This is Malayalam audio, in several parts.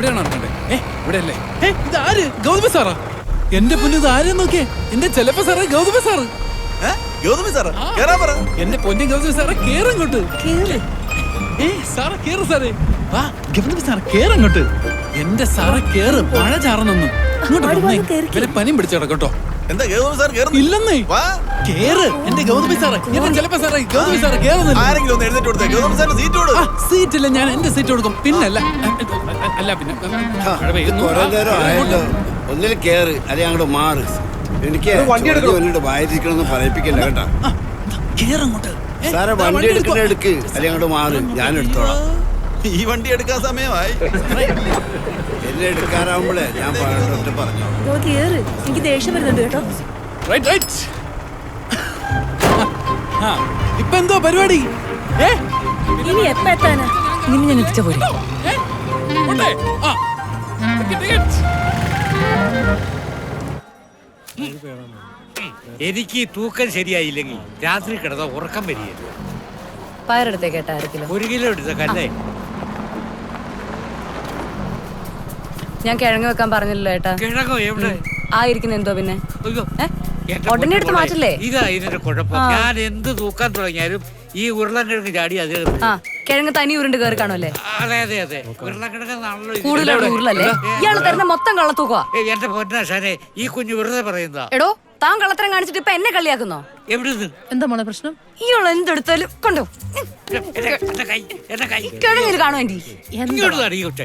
ഇവിടെയാണോ ഇറങ്ങണ്ടേ ഏ ഇവിടെ അല്ലേ ഏ ഇത് ആര്? ഗൗതമ സാറാ? എന്റെ പൊന്നു ഇത് ആരെന്ന് നോക്കിയേ? എന്റെ ചെലപ്പ സാറേ ഗൗതമ സാറ്. ഗൗതമ സാറ് കേറാൻ പറ. എന്റെ പൊന്നു ഗൗതമ സാറേ കേറങ്ങോട്ട് ഏ സാറേ കേറ് സാറേ. വാ ഗൗതമ സാറേ കേറങ്ങോട്ട് എന്റെ സാറേ കേറ് മഴ ചാറന്നൊന്നും ഇങ്ങോട്ട് പനിയും പിടിച്ചു കിടക്കട്ടോ. എന്താ ഗൗതമി സാർ ഇല്ലെന്നേ. കേറ്. എന്റെ ഗൗതമി സാറേ. എന്റെ ചെലപ്പ സാറേ ഗൗതമി സാറേ കേറുന്നില്ല. ആരെങ്കിലും ഒന്ന് എഴുന്നേറ്റ് കൊടുത്തേ. ഗൗതമി സാറിന് സീറ്റ് കൊടു. ആ സീറ്റില്ല ഞാൻ എന്റെ സീറ്റ് കൊടുക്കും. പിന്നല്ല അല്ല. പിന്നെ. കുറെ ഒന്നിൽ അങ്ങോട്ട് മാറ്. എനിക്ക് വണ്ടി പറയിപ്പിക്കല്ല കേട്ടാ. കേറങ്ങോട്ട് സാറെ വണ്ടി എടുക്കോ. അങ്ങോട്ട് മാറ്. ഞാൻ എടുത്തോളാം. ഈ വണ്ടി എടുക്കാൻ സമയമായി. എടുക്കാറാവുമ്പോഴേ ഞാൻ പറഞ്ഞിട്ട് പറഞ്ഞു. എനിക്ക് ദേഷ്യം വരുന്നുണ്ട് കേട്ടോ. റൈറ്റ് റൈറ്റ് ആ, ഇപ്പൊ എന്തോ പരിപാടി? ഇനി എപ്പ എത്താനാ? ഇനി ഞാൻ എത്തിച്ച പോലെ. എനിക്ക് തൂക്കം ശരിയായില്ലെങ്കിൽ രാത്രി കിടന്ന ഉറക്കം വരികയില്ല. പയറെടുത്തേ കേട്ടാ അര കിലോ ഒരു കിലോ എടുത്തേക്കല്ലേ ഞാൻ കിഴങ്ങ് വെക്കാൻ പറഞ്ഞല്ലോ ഏട്ടാ. കിഴങ്ങോ? എവിടെ? ആ ഇരിക്കുന്ന എന്തോ പിന്നെ. ഉടനെ എടുത്ത് മാറ്റില്ലേ? ഇതാ ഇതിന്റെ കുഴപ്പം. ഞാൻ എന്ത് തൂക്കാൻ തുടങ്ങിയാലും ഈ ഉരുളക്കിഴങ്ങ് ചാടി അത് ആ കിഴങ്ങ് തനി ഉരുണ്ട് കയറി കാണുമല്ലേ? അതെ അതെ അതെ. കൂടുതലുള്ള ഉരുളല്ലേ? ഇയാൾ തരുന്ന മൊത്തം കള്ളത്തൂക്കോ ഏയ്, എന്റെ പൊന്നാശാനെ ഈ കുഞ്ഞു വെറുതെ പറയുന്നതാ. എടോ താൻ കള്ളത്തരം കാണിച്ചിട്ട് ഇപ്പൊ എന്നെ കളിയാക്കുന്നോ എവിടുന്ന്? എന്താ മോളെ പ്രശ്നം? ഇയാൾ എന്തെടുത്താലും കണ്ടോ? എന്റെ എന്റെ കൈ എന്റെ കൈ. കിഴങ്ങിൽ കാണോ എന്റെ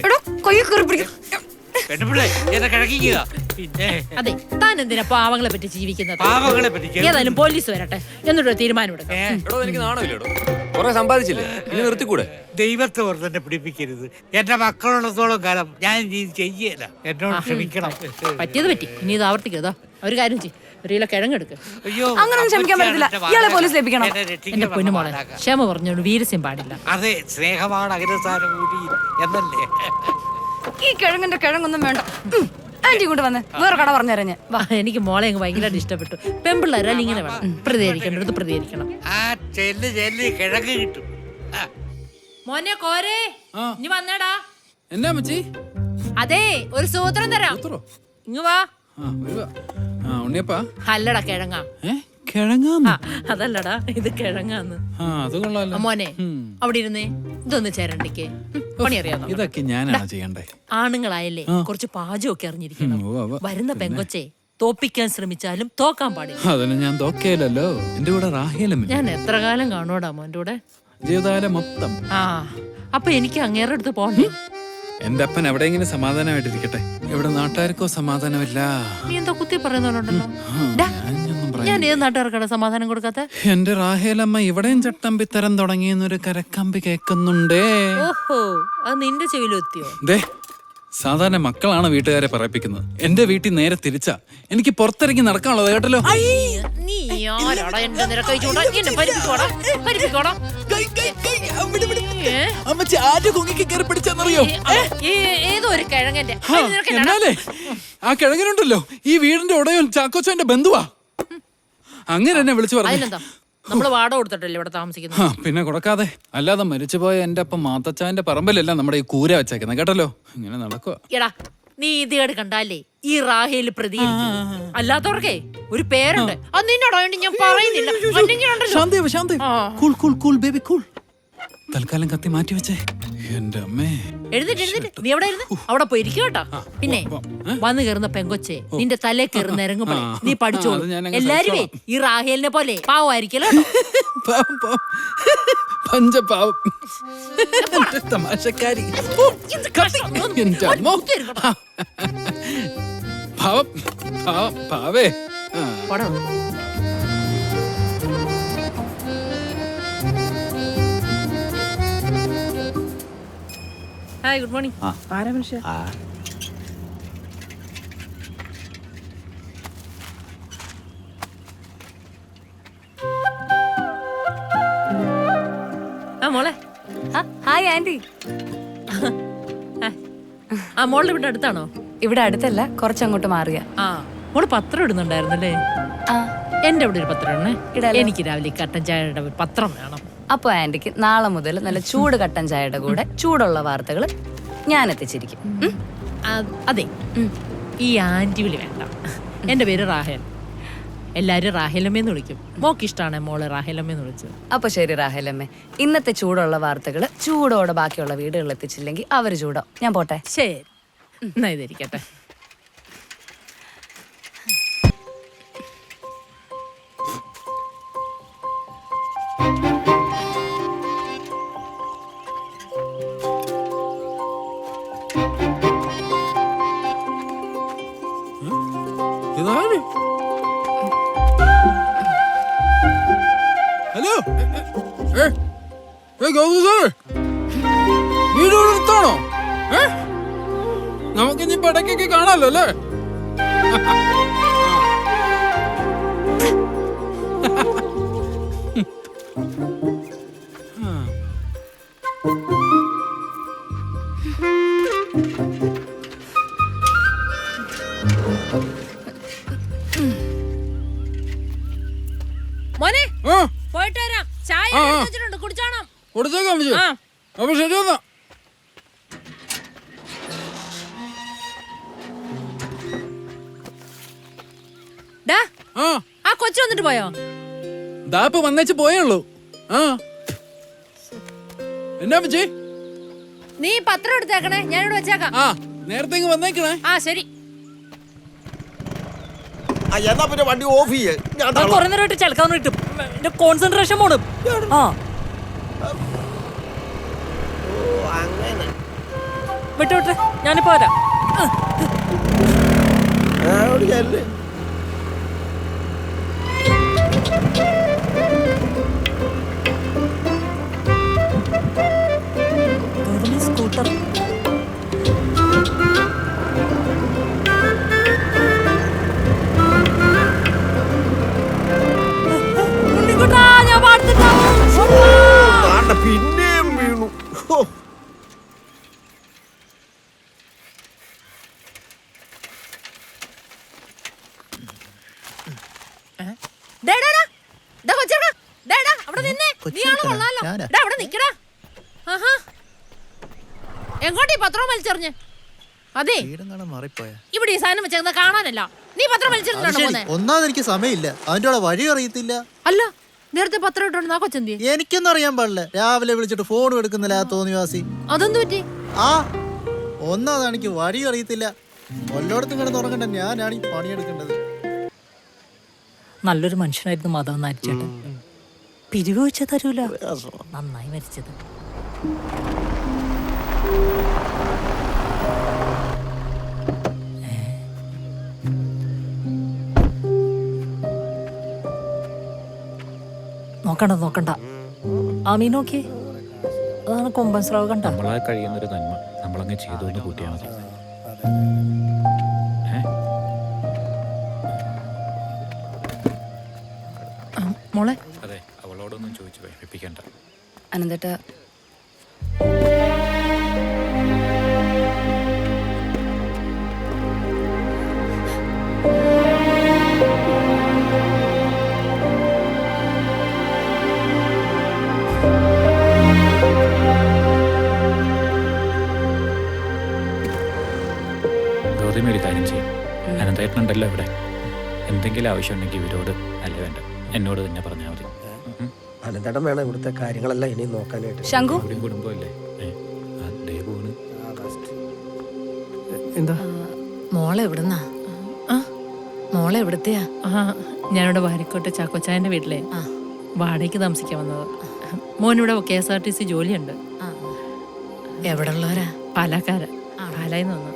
എടോ കൊയ്യ കയറി പിടിക്കും. എന്റെ പിള്ളേ എന്നെ കിഴക്കിക്കുക പിന്നെ അതെ താൻ എന്തിനാ പാവങ്ങളെ പറ്റി ജീവിക്കുന്നത്? പാവങ്ങളെ പറ്റി. ഏതായാലും പോലീസ് വരട്ടെ. എന്നിട്ടൊരു തീരുമാനം എടുക്കാം. ഏ, എടോ എനിക്ക് നാണമില്ലടോ കുറെ സമ്പാദിച്ചില്ലേ? ഇനി നിർത്തിക്കൂടെ? ദൈവത്തെ ഓർത്ത് എന്നെ പിടിപ്പിക്കരുത്. എന്റെ മക്കളുള്ളത്തോളം കാലം ഞാൻ ഇത് ചെയ്യല. എന്നോട് ക്ഷമിക്കണം. പറ്റിയത് പറ്റി. ഇനി ഇത് ആവർത്തിക്കരുതാ ഒരു കാര്യം ചെയ്യും. ഒരു കിലോ അയ്യോ അങ്ങനൊന്നും ക്ഷമിക്കാൻ പറ്റത്തില്ല. ഇയാളെ എന്റെ പോലീസിൽ ഏൽപ്പിക്കണം. എന്നെ രക്ഷിക്കണം, എന്റെ പൊന്നുമോളെ മാതാക്ക. ക്ഷമ പറഞ്ഞോണ്ട് വീരസ്യം പാടില്ല. അതെ സ്നേഹമാണ് അഗ്രസാരം കൂടി എന്നല്ലേ? ഈ കിഴങ്ങിന്റെ കിഴങ്ങൊന്നും വേണ്ട. ആന്റി കൊണ്ട് വന്ന്. വേറെ കട പറഞ്ഞറിഞ്ഞ് ഞാൻ. വാ, എനിക്ക് മോളെ അങ്ങ് ഭയങ്കരമായിട്ട് ഇഷ്ടപ്പെട്ടു. പെമ്പിള്ളേരാൽ ഇങ്ങനെ വേണം. എടുത്ത് പ്രതികരിക്കണം. ആ ചെല്ല് ചെല്ല് കിഴങ്ങ് കിട്ടും. ആ, മോനെ കോരേ. ആ. ഇനി വന്നേടാ. എന്നാ മച്ചി അതെ ഒരു സൂത്രം തരാം. ഉത്തരോ? ഇങ്ങ് വാ. ആ വരുവാ ആ ഉണ്ണിയപ്പാ? അല്ലടാ കിഴങ്ങാ. ഏ കിഴങ്ങാന്ന്? ആ, അതല്ലടാ ഇത് കിഴങ്ങാന്ന്. ആ അത് കൊള്ളാലോ. മോനെ ഉം. അവിടെ ഇരുന്നേ. ഇതൊന്ന് ചേരണ്ടിക്ക്. പണി അറിയാമോ ഇതൊക്കെ ഞാനാണ് ചെയ്യണ്ടേ. ആണുങ്ങളായല്ലേ കുറച്ച് പാചകമൊക്കെ അറിഞ്ഞിരിക്കണം. ഉം, ഉവ്വ് ഉവ്വ്. വരുന്ന പെങ്കൊച്ചെ തോപ്പിക്കാൻ ശ്രമിച്ചാലും തോക്കാൻ പാടില്ല. അതിന് ഞാൻ തോക്കേലല്ലോ. എന്റെ കൂടെ റാഹേലും ഇല്ലേ? ഞാൻ എത്ര കാലം കാണുവാടാ മോന്റെ കൂടെ? ജീവിതകാലം മൊത്തം. ആ അപ്പൊ എനിക്ക് അങ്ങേറെ അടുത്ത് പോണ്ടേ എന്റെ അപ്പൻ എവിടെയെങ്കിലും സമാധാനമായിട്ടിരിക്കട്ടെ. ഇവിടെ നാട്ടുകാർക്കോ സമാധാനമില്ല. നീ എന്താ കുത്തി പറയുന്നവരുണ്ടല്ലോ. ഡാ, ഞാൻ ഏത് നാട്ടുകാർക്കാണ് സമാധാനം കൊടുക്കാത്ത? എന്റെ റാഹേലമ്മ ഇവിടെയും ചട്ടമ്പിത്തരം തുടങ്ങിയെന്നൊരു കരക്കമ്പി കേൾക്കുന്നുണ്ടേ. ഓഹോ അത് നിന്റെ ചെവിയിലെത്തിയോ? ദേ സാധാരണ മക്കളാണ് വീട്ടുകാരെ പറയിപ്പിക്കുന്നത്. എന്റെ വീട്ടിൽ നേരെ തിരിച്ചാ. എനിക്ക് പുറത്തിറങ്ങി നടക്കാനുള്ളത് കേട്ടല്ലോ. നീ ആരാടാ എന്റെ നിരക്കൈ ചൂടാ എന്നെ പരിപ്പിക്കോടാ പരിപ്പിക്കോടാ. ഏ? അമ്മച്ചി ആദ്യ കുങ്ങിക്ക് കയറി പിടിച്ചെന്നറിയോ? ഏ, ഏതോ ഒരു കിഴങ്ങന്റെ? എന്നാലേ? ആ കിഴങ്ങനുണ്ടല്ലോ. ഈ വീടിന്റെ ഉടയൻ ചാക്കോച്ചോന്റെ ബന്ധുവാ. അങ്ങനെ എന്നെ വിളിച്ചു പറഞ്ഞു. അതിനെന്താ നമ്മൾ വാടക കൊടുത്തിട്ടല്ലേ ഇവിടെ താമസിക്കുന്നത്? ആ, പിന്നെ കൊടുക്കാതെ. അല്ലാതെ മരിച്ചുപോയ എന്റെ അപ്പം മാത്തച്ചാന്റെ പറമ്പിലല്ല നമ്മുടെ ഈ കൂര വെച്ചേക്കുന്നത് കേട്ടല്ലോ? ഇങ്ങനെ നടക്കുക എടാ നീ ഇതികട് കണ്ടാലേ ഈ റാഹേൽ പ്രതി അല്ലാത്തവർക്കേ ഒരു പേരുണ്ട്. അത് നിന്നോടായോണ്ട് ഞാൻ പറയുന്നില്ല. അല്ലെങ്കിൽ ഉണ്ടല്ലോ. ശാന്തേവ് cool cool cool baby cool തൽക്കാലം കത്തി മാറ്റി വെച്ചേ. എന്റെ അമ്മേ. എഴുന്നേറ്റ് എഴുന്നേറ്റ്. നീ അവിടെ ഇരുന്ന്? അവിടെ പോയി ഇരിക്കും കേട്ടോ പിന്നെ വന്നു കയറുന്ന പെങ്കൊച്ചെ നിന്റെ തലേ കയറുന്ന ഇറങ്ങുമ്പോ നീ പഠിച്ചോളൂ. എല്ലാരും എല്ലാരുമേ ഈ റാഹേലിനെ പോലെ പാവായിരിക്കല്ലോ കേട്ടോ. പാവം, പാവം. പഞ്ചപാവം. തമാശക്കാരി. എന്റെ അമ്മോ. പാവം പാവം. പോടാ. ഹായ് ഗുഡ് മോർണിംഗ് ആരാ മനുഷ്യ? ആ. മോളെ. Hi aunty. ആ മോളുടെ ഇവിടെ അടുത്താണോ? ഇവിടെ അടുത്തല്ല കുറച്ചങ്ങോട്ട് മാറിയ. ആ മോൾ പത്രം ഇടുന്നുണ്ടായിരുന്നല്ലേ? ആ. എന്റെ അവിടെ ഒരു പത്രം ഇടണേ. എനിക്ക് രാവിലെ കട്ടൻ ചായയുടെ പത്രം വേണം. അപ്പൊ ആന്റിക്ക് നാളെ മുതൽ നല്ല ചൂട് കട്ടൻ ചായയുടെ കൂടെ ചൂടുള്ള വാർത്തകൾ ഞാൻ എത്തിച്ചിരിക്കും. ഉം? അതെ. ഈ ആന്റി വിളി വേണ്ട. എന്റെ പേര് റാഹേൽ. എല്ലാരും റാഹേലമ്മേന്ന് വിളിക്കും. മോക്ക് ഇഷ്ടമാണ് മോളെ റാഹേലമ്മേന്ന് വിളിച്ചത്. അപ്പൊ ശരി റാഹേലമ്മേ. ഇന്നത്തെ ചൂടുള്ള വാർത്തകൾ ചൂടോടെ ബാക്കിയുള്ള വീടുകളിൽ എത്തിച്ചില്ലെങ്കിൽ അവർ ചൂടോ. ഞാൻ പോട്ടെ. ശരി. എന്നാ ഇതിരിക്കട്ടെ വീട് എടുത്താണോ ഏ? നമുക്ക് പടക്കൊക്കെ കാണാമല്ലോ അല്ലേ? അപ്പൊ ശരി എന്നാ ആ. ആ കൊച്ചു വന്നിട്ട് പോയോ? ദാ ഇപ്പൊ വന്നേച്ച് പോയുള്ളൂ ആ. എന്നാ വിജയ് നീ പത്രം എടുത്തേക്കണേ ഞാനിവിടെ വെച്ചേക്കാം. ആ നേരത്തെ ഇങ്ങ് വന്നേക്കണേ. ആ ശരി. ആ, എന്നാ പിന്നെ വണ്ടി ഓഫ് ചെയ്യേ. ഞാൻ. കുറെ നേരമായിട്ട് ചിലക്കാൻ കിട്ടും എന്റെ കോൺസെൻട്രേഷൻ പോണും ആ. വിട്ടു വിട്ട് ഞാനിപ്പോ വരാം ചെല്ല്. പത്രം വലിച്ചെറിഞ്ഞ്. അതെ. ഇവിടെ ഈ സാധനം വെച്ചേക്കുന്ന കാണാനല്ല. നീ പത്രം വലിച്ചെറിഞ്ഞാണോ ഒന്നാമത് എനിക്ക് സമയമില്ല. അവന്റെ കൂടെ വഴി അറിയത്തില്ല. അല്ല നേരത്തെ പത്രം ഇട്ടോണ്ട് കൊച്ചെന്തി എനിക്കൊന്നും അറിയാൻ പാടില്ല. രാവിലെ വിളിച്ചിട്ട് ഫോൺ എടുക്കുന്നില്ല ആ തോന്നിവാസി. അതൊന്നും പറ്റി? ആ ഒന്നാമത് എനിക്ക് വഴി അറിയത്തില്ല. കൊല്ലോടത്തും കിടന്ന് ഉറങ്ങണ്ട. ഞാനാണ് ഈ പണിയെടുക്കേണ്ടത്. നല്ലൊരു മനുഷ്യനായിരുന്നു മാധവൻ നാരിച്ചേട്ടൻ പിരിവ് വെച്ച തരൂല. നന്നായി മരിച്ചത്. നോക്കണ്ട നോക്കണ്ട. ആമീ നോക്കി. അതാണ് കൊമ്പൻ സ്രാവ് കണ്ട. നമ്മളാൽ കഴിയുന്നൊരു നന്മ. നമ്മളങ്ങ് ചെയ്തു കൂട്ടിയാൽ മതി. മോളെ. അതെ അവളോടൊന്നും ചോദിച്ചു വേപ്പിക്കണ്ട അനന്തട്ട ഗൗതമി ഒരു കാര്യം ചെയ്യും. അനന്തേട്ടനുണ്ടല്ലോ ഇവിടെ. എന്തെങ്കിലും ആവശ്യമുണ്ടെങ്കിൽ ഇവരോട് അല്ല വേണ്ട. എന്നോട് തന്നെ പറഞ്ഞാൽ മതി. ഉം. അനന്തടം വേണം ഇവിടുത്തെ കാര്യങ്ങളെല്ലാം ഇനി നോക്കാനായിട്ട്. ശംഖു ഇവിടെയും കുടുംബമല്ലേ? ദേവുണ് എന്താ? മോളെ എവിടുന്നാ? മോളെ എവിടുത്തെയാ? ഞാനിവിടെ വാരിക്കോട്ടെ ചാക്കോച്ചായന്റെ വീട്ടിലെ. വാടകയ്ക്ക് താമസിക്കാൻ വന്നത്. മോനിവിടെ K S R T C ജോലിയുണ്ട്. എവിടെ ഉള്ളവരാ പാലക്കാര. പാലായിന്ന് വന്നു.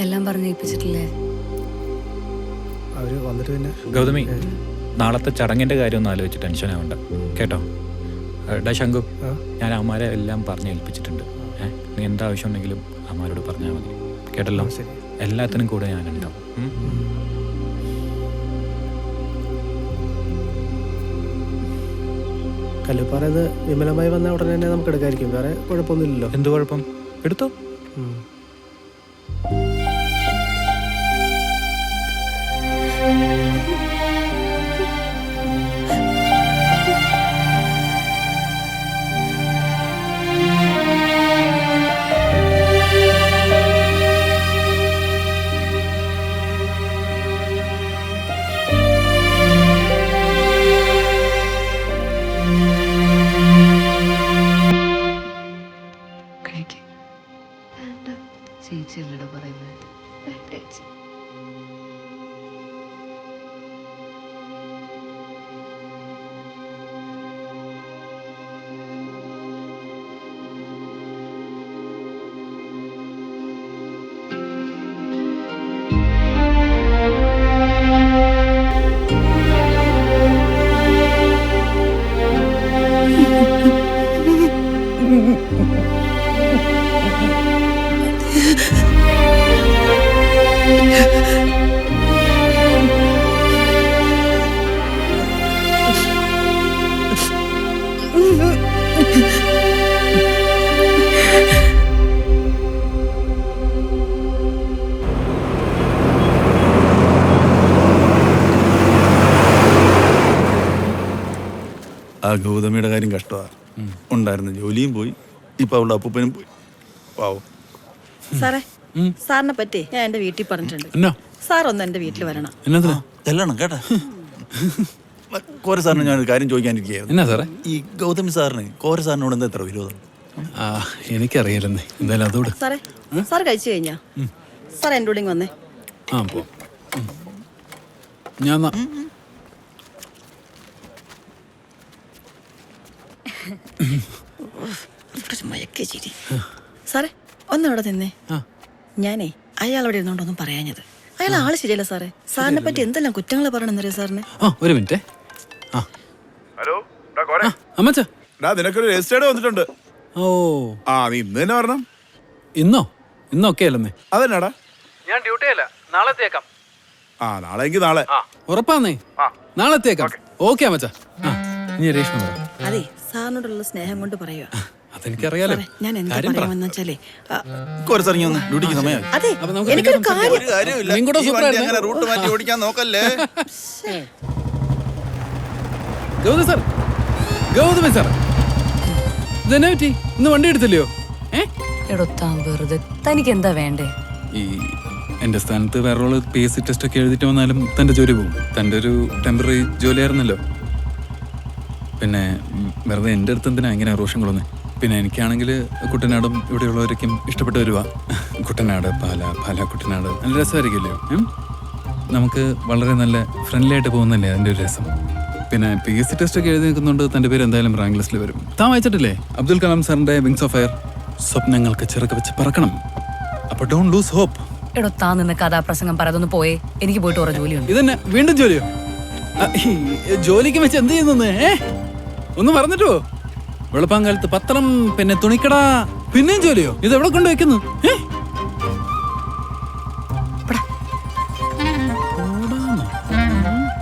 എല്ലാം പറഞ്ഞു ഏൽപ്പിച്ചിട്ടില്ലേ? അവർ വന്നിട്ട് പിന്നെ ഗൗതമി നാളത്തെ ചടങ്ങിന്റെ കാര്യം ഒന്ന് ആലോചിച്ച് ടെൻഷൻ ആവണ്ട. കേട്ടോ? ഡാ ശങ്കു ഞാൻ അമ്മമാരെ എല്ലാം പറഞ്ഞ് ഏൽപ്പിച്ചിട്ടുണ്ട്. നീ എന്താ ആവശ്യം ഉണ്ടെങ്കിലും അമ്മമാരോട് പറഞ്ഞാൽ മതി. കേട്ടല്ലോ? എല്ലാത്തിനും കൂടെ ഞാനുണ്ടാവും ഉണ്ടാവും കല്ലുപ്പാറ വിമലമായി വന്ന ഉടനെ തന്നെ നമുക്ക് എടുക്കായിരിക്കും വേറെ കുഴപ്പമൊന്നുമില്ലല്ലോ. എന്ത് കുഴപ്പം? എടുത്തോ? ഗൗതമിയുടെ കാര്യം കഷ്ടമാണ്. ഉണ്ടായിരുന്നു. ജോലിയും പോയി. ഇപ്പൊ അവളുടെ അപ്പൂപ്പനും പോയി. പാവം സാറേ സാറിനെ പറ്റി ഞാൻ എന്റെ വീട്ടിൽ പറഞ്ഞിട്ടുണ്ട്. സാർ ഒന്ന് എന്റെ വീട്ടിൽ വരണം. ചെല്ലണം കേട്ടാ. കോര സാറിന് ഞാൻ കാര്യം ചോദിക്കാനിരിക്കുകയായിരുന്നു. എന്നാ സാറേ? ഈ ഗൗതമി സാറിന് കോര സാറിനോട് എന്താ എത്ര വിരോധം? ആ എനിക്കറിയില്ലെന്നേ. എന്തായാലും അതോട്. സാറേ സാർ കഴിച്ചു കഴിഞ്ഞാ? സാർ എന്റെ കൂടെ വന്നേ. ആ പോ. ഞാൻ ഒരു മയക്കേ ചിരി സാറേ ഒന്ന് അവിടെ നിന്നേ. ആ. ഞാനേ അയാളോട് അവിടെ ഇരുന്നോണ്ടൊന്നും പറയാഞ്ഞത്. അയാൾ ആൾ ശരിയല്ല സാറേ. സാറിനെ പറ്റി എന്തെല്ലാം കുറ്റങ്ങൾ പറയണമെന്നറിയോ സാറിന്? ആ ഒരു മിനിറ്റ്. ആ. ഹലോ അമ്മച്ച. നിനക്കൊരു രജിസ്റ്റേർഡ് വന്നിട്ടുണ്ട്. ഓ. ആ നീ ഇന്ന് തന്നെ വരണം. ഇന്നോ? ഇന്നൊക്കെ അല്ലെന്നേ അതെന്നാടാ? ഞാൻ ഡ്യൂട്ടിയല്ല നാളെ തേക്കാം ആ നാളെ എങ്കിൽ നാളെ. ഉറപ്പാന്നേ? നാളെ എത്തിയേക്കാം. ഓക്കെ അമ്മച്ചാ. ആ. ഇനി രേഷ്മ പറ. അതെ സാറിനോടുള്ള സ്നേഹം കൊണ്ട് പറയുക അതെനിക്കറിയാലോ. ഞാൻ എന്താ പറയാമെന്ന് വെച്ചാലേ ഡ്യൂട്ടിക്ക് അതെ എനിക്കൊരു കാര്യം റൂട്ട് മാറ്റി ഓടിക്കാൻ നോക്കല്ലേ? ഗൗതം സാർ ഗൗതമി സാർ ഇതെന്നെ പറ്റി? ഇന്ന് വണ്ടി എടുത്തില്ലയോ? ഏ? എടോ താൻ വെറുതെ തനിക്ക് എന്താ വേണ്ടേ? ഈ എന്റെ സ്ഥാനത്ത് വേറെ പി എസ് സി ടെസ്റ്റ് ഒക്കെ എഴുതിട്ട് വന്നാലും തന്റെ ജോലി പോകും. തന്റെ ഒരു ടെമ്പററി ജോലിയായിരുന്നല്ലോ. പിന്നെ വെറുതെ എന്റെ അടുത്ത് എന്തിനാ ഇങ്ങനെ റോഷം കൊള്ളുന്നത് പിന്നെ എനിക്കാണെങ്കിൽ കുട്ടനാടും ഇവിടെയുള്ളവരൊക്കെ ഇഷ്ടപ്പെട്ട് വരുവാ. കുട്ടനാട് പാല പാല കുട്ടനാട്. നല്ല രസമായിരിക്കില്ലയോ നമുക്ക് വളരെ നല്ല ഫ്രണ്ട്ലി ആയിട്ട് പോകുന്നല്ലേ അതിന്റെ ഒരു രസം. പിന്നെ പി എസ് സി ടെസ്റ്റ് ഒക്കെ എഴുതി നിൽക്കുന്നുണ്ട് തന്റെ പേര് എന്തായാലും റാങ്ക് ലിസ്റ്റിൽ വരും. താൻ വായിച്ചിട്ടില്ലേ? അബ്ദുൽ കലാം സാറിന്റെ വിങ്സ് ഓഫ് ഫയർ സ്വപ്നങ്ങൾക്ക് ചിറക്ക് വെച്ച് പറക്കണം. അപ്പോൾ ഡോണ്ട് ലൂസ് ഹോപ്പ് എടോ താൻ നിന്ന് കഥാപ്രസംഗം പറയാതൊന്ന് പോയേ. എനിക്ക് പോയിട്ട് ഓരോ ജോലിയുണ്ട്. ഇതന്നെ വീണ്ടും ജോലിയോ? ജോലിക്ക് വെച്ച് എന്ത് ചെയ്യുന്നു ഒന്ന് പറഞ്ഞിട്ടോ വെളുപ്പാങ്കാലത്ത് പത്രം പിന്നെ തുണിക്കട പിന്നെയും ജോലിയോ? ഇത് എവിടെ കൊണ്ടുവയ്ക്കുന്നു? ഏ?